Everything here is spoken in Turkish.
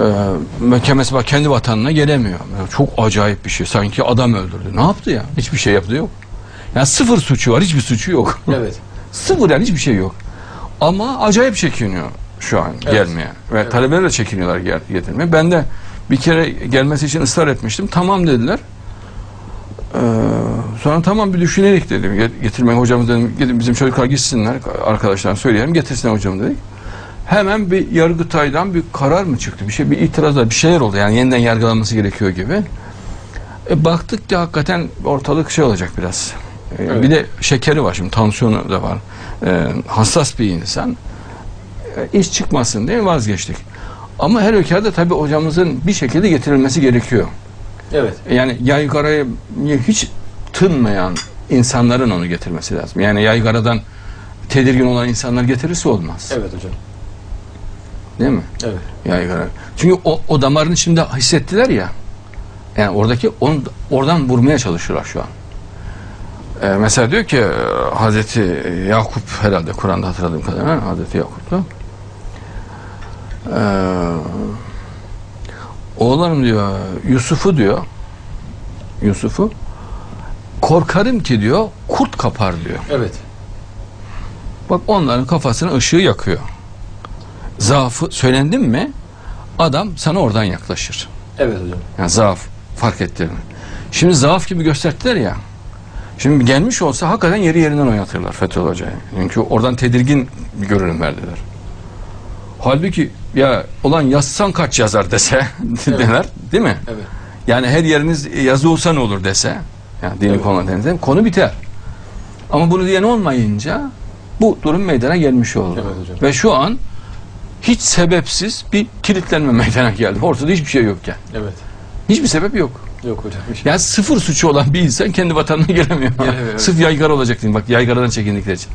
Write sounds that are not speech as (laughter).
e, mesela kendi vatanına gelemiyor. Yani çok acayip bir şey. Sanki adam öldürdü. Ne yaptı ya? Hiçbir şey yaptı yok. Yani sıfır suçu var. Hiçbir suçu yok. (laughs) Evet. sıfır yani hiçbir şey yok. Ama acayip çekiniyor şu an Evet. gelmeye. Ve Evet. talebeler de çekiniyorlar gel, getirmeye. Ben de bir kere gelmesi için ısrar etmiştim. Tamam dediler. Ee, sonra tamam bir düşünerek dedim. Get- Getirmeyin hocamız dedim. Gidin bizim çocuklar gitsinler. Arkadaşlar söyleyelim. Getirsinler hocam dedik. Hemen bir Yargıtay'dan bir karar mı çıktı? Bir şey bir itirazlar bir şeyler oldu. Yani yeniden yargılanması gerekiyor gibi. E, baktık ki hakikaten ortalık şey olacak biraz. E, Evet. Bir de şekeri var şimdi tansiyonu da var. E, hassas bir insan. E, iş çıkmasın diye vazgeçtik. Ama her ülkede tabii hocamızın bir şekilde getirilmesi gerekiyor. Evet. Yani yaygarayı hiç tınmayan insanların onu getirmesi lazım. Yani yaygaradan tedirgin olan insanlar getirirse olmaz. Evet hocam. Değil mi? Evet. Yaygara. Çünkü o, o damarın içinde hissettiler ya. Yani oradaki on, oradan vurmaya çalışıyorlar şu an. Ee, mesela diyor ki e, Hazreti Yakup herhalde Kur'an'da hatırladığım kadarıyla Hazreti Yakup'ta ee, oğlanım diyor Yusuf'u diyor Yusuf'u korkarım ki diyor kurt kapar diyor. Evet. Bak onların kafasına ışığı yakıyor. Zaafı söylendin mi adam sana oradan yaklaşır. Evet hocam. Yani zaaf fark ettiler? Şimdi zaaf gibi gösterdiler ya. Şimdi gelmiş olsa hakikaten yeri yerinden oynatırlar Fethullah Hoca'yı. Çünkü oradan tedirgin bir görünüm verdiler. Halbuki ya ulan yazsan kaç yazar dese (laughs) dener değil mi? Evet. Yani her yeriniz yazı olsa ne olur dese yani dini Evet. denilse konu biter. Ama bunu diyen olmayınca bu durum meydana gelmiş oldu. Evet hocam. Ve şu an hiç sebepsiz bir kilitlenme (laughs) meydana geldi. Ortada hiçbir şey yokken. Evet. Hiçbir sebep yok. Yok hocam. Hiç- Yani sıfır suçu olan bir insan kendi vatanına gelemiyor. (laughs) Gelemiyor. Sırf yaygara olacak diyeyim. Bak yaygaradan çekindikleri için.